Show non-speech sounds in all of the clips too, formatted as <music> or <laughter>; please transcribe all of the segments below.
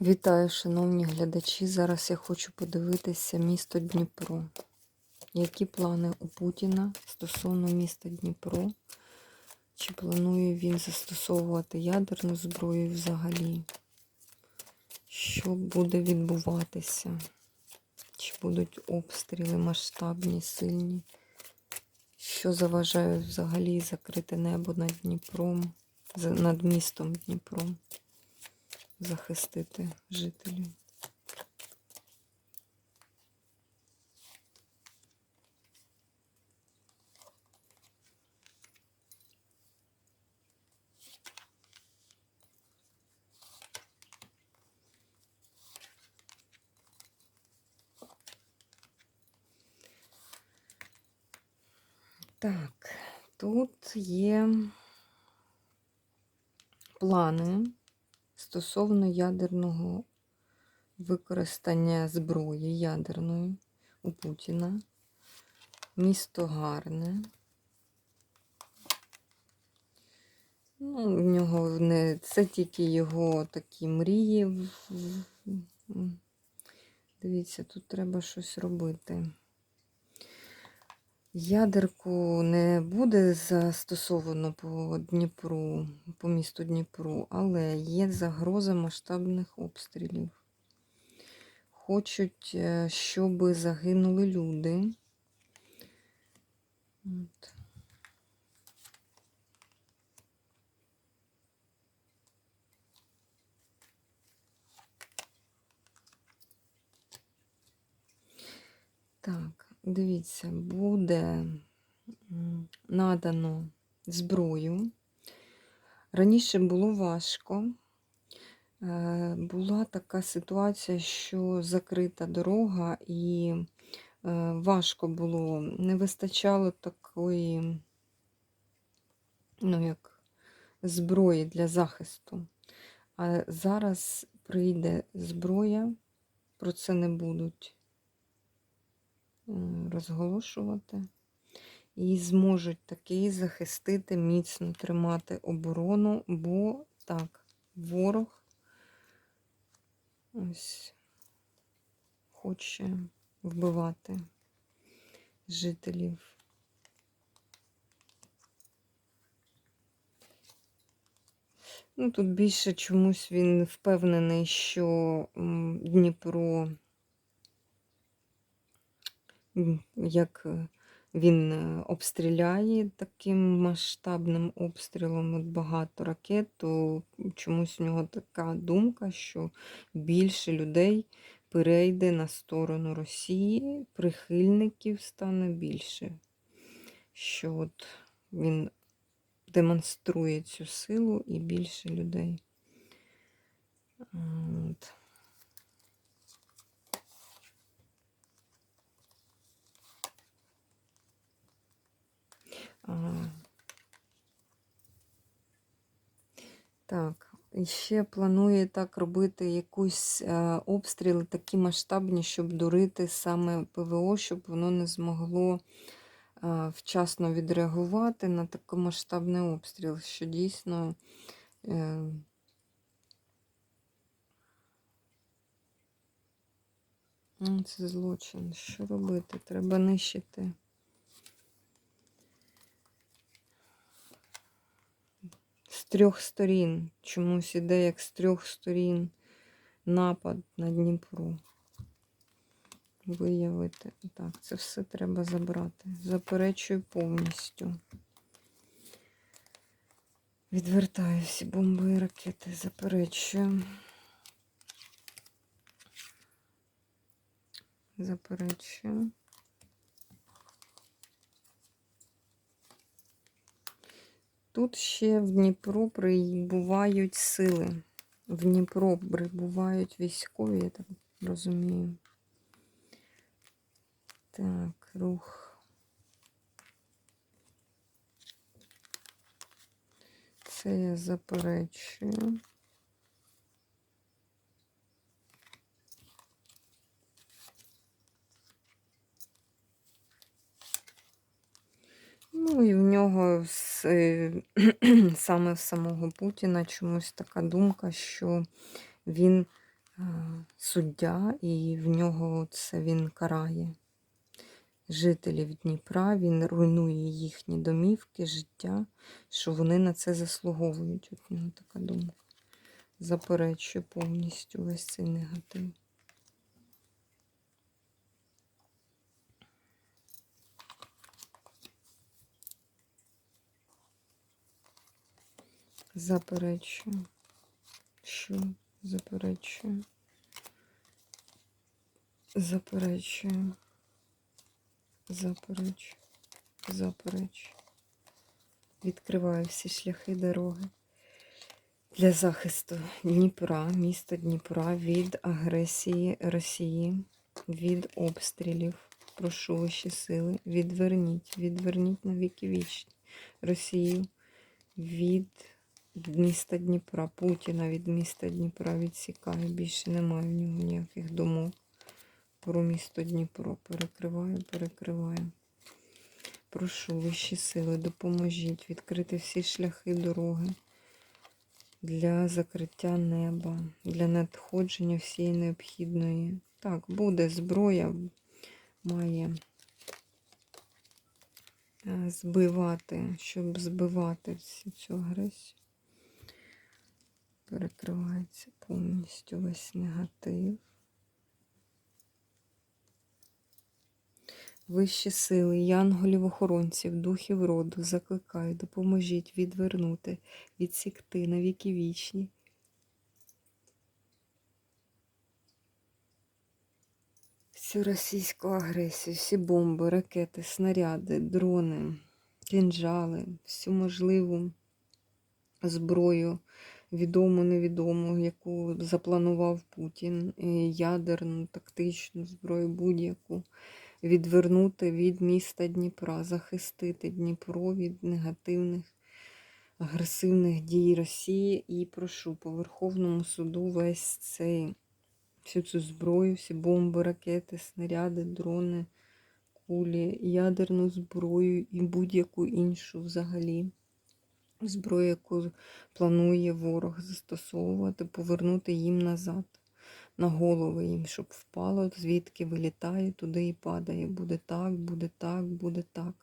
Вітаю, шановні глядачі. Зараз я хочу подивитися місто Дніпро. Які плани у Путіна стосовно міста Дніпро? Чи планує він застосовувати ядерну зброю взагалі? Що буде відбуватися? Чи будуть обстріли масштабні, сильні? Що заважає взагалі закрити небо над Дніпром, над містом Дніпром? Захистити жителів. Так, тут є плани стосовно ядерного використання зброї ядерної у Путіна. Місто гарне. Ну, в нього не це тільки його такі мрії. Дивіться, тут треба щось робити. Ядерку не буде застосовано по Дніпру, по місту Дніпру, але є загроза масштабних обстрілів. Хочуть, е, щоб загинули люди. От. Так, дивіться, буде надано зброю. Раніше було важко. Е, Була така ситуація, що закрита дорога, і е, важко було, не вистачало такої, ну, як зброї для захисту. А зараз прийде зброя, про це не будуть розголошувати. І зможуть таки захистити, міцно тримати оборону, бо так, ворог ось хоче вбивати жителів. Ну, тут більше чомусь він впевнений, що Дніпро, як е, він е, обстріляє таким масштабним обстрілом от багато ракет, то чомусь у нього така думка, що більше людей перейде на сторону Росії, прихильників стане більше. Що от він демонструє цю силу і більше людей. От. Ага. Так, і ще планує так робити якусь е, обстріли такі масштабні, щоб дурити саме ПВО, щоб воно не змогло е, вчасно відреагувати на такий масштабний обстріл, що дійсно е, ну, це злочин. Що робити? Треба нищити. Трьох сторін. Чомусь іде як з трьох сторін напад на Дніпро. Виявити. Так, це все треба забрати. Заперечую повністю. Відвертаю всі бомби і ракети. Заперечую. Заперечую. Тут ще в Дніпро прибувають сили. В Дніпро прибувають військові, я так розумію. Так, рух. Це я заперечую. Ну і в нього з, е, <clears throat> саме в самого Путіна чомусь така думка, що він суддя, і в нього це він карає жителів Дніпра, він руйнує їхні домівки, життя, що вони на це заслуговують. От в нього така думка. Заперечує повністю весь цей негатив. Заперечую. Що заперечую? Заперечую. Заперечую. Заперечую. Відкриваю всі шляхи дороги для захисту Дніпра, міста Дніпра від агресії Росії, від обстрілів. Прошу вищі сили. Відверніть, відверніть на віки вічні Росію від міста Дніпра, Путіна від міста Дніпра відсікає. Більше немає в нього ніяких думок про місто Дніпро. Перекриваю, перекриваю. Прошу вищі сили, допоможіть відкрити всі шляхи дороги для закриття неба, для надходження всієї необхідної. Так, буде зброя, має е, збивати, щоб збивати всю цю агресію. Перекривається повністю весь негатив. Вищі сили, янголів-охоронців, духів роду, закликаю, допоможіть відвернути, відсікти на віки вічні. Всю російську агресію, всі бомби, ракети, снаряди, дрони, кінжали, всю можливу зброю, відому, невідому, яку запланував Путін, е, ядерну, тактичну зброю, будь-яку відвернути від міста Дніпра, захистити Дніпро від негативних агресивних дій Росії. І прошу по Верховному суду весь цей, всю цю зброю, всі бомби, ракети, снаряди, дрони, кулі, ядерну зброю і будь-яку іншу взагалі. Зброю, яку планує ворог застосовувати, повернути їм назад на голови їм, щоб впало, звідки вилітає, туди і падає. Буде так, буде так, буде так.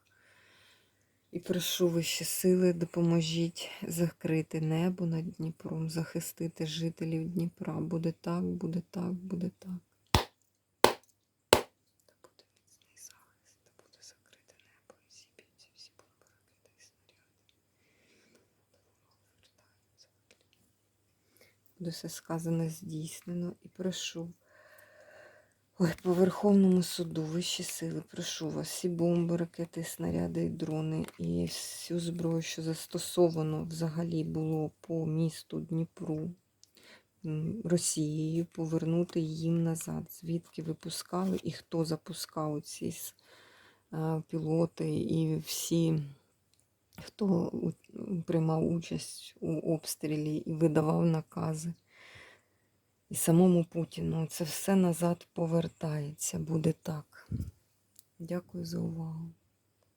І прошу вищі сили, допоможіть закрити небо над Дніпром, захистити жителів Дніпра. Буде так, буде так, буде так. Та буде міцний захист, та буде закрите небо і зіб'ються всі бомби, ракети і снаряди. Буде все сказане здійснено. І прошу. Ой, по Верховному суду, вищі сили, прошу вас, всі бомби, ракети, снаряди і дрони і всю зброю, що застосовано взагалі було по місту Дніпру Росією, повернути їм назад, звідки випускали і хто запускав ці пілоти і всі, хто приймав участь у обстрілі і видавав накази. І самому Путіну це все назад повертається. Буде так. Дякую за увагу.